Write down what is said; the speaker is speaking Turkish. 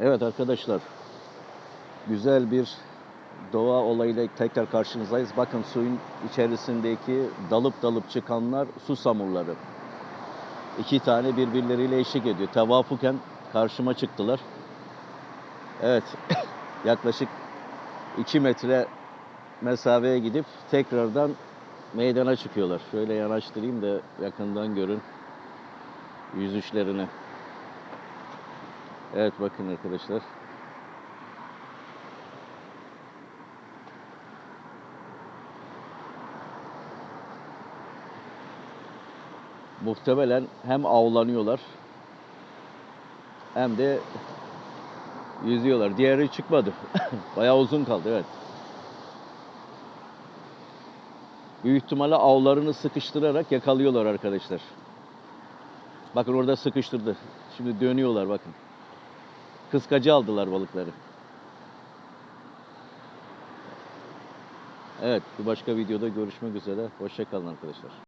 Evet arkadaşlar, güzel bir doğa olayıyla tekrar karşınızdayız. Bakın suyun içerisindeki dalıp dalıp çıkanlar su samurları. İki tane birbirleriyle eşlik ediyor. Tevafuken karşıma çıktılar. Evet, yaklaşık 2 metre mesafeye gidip tekrardan meydana çıkıyorlar. Şöyle yanaştırayım da yakından görün yüzüşlerini. Evet bakın arkadaşlar. Muhtemelen hem avlanıyorlar hem de yüzüyorlar. Diğeri çıkmadı. Bayağı uzun kaldı evet. Büyük ihtimalle avlarını sıkıştırarak yakalıyorlar arkadaşlar. Bakın orada sıkıştırdı. Şimdi dönüyorlar bakın. Kıskacı aldılar balıkları. Evet, bir başka videoda görüşmek üzere. Hoşçakalın arkadaşlar.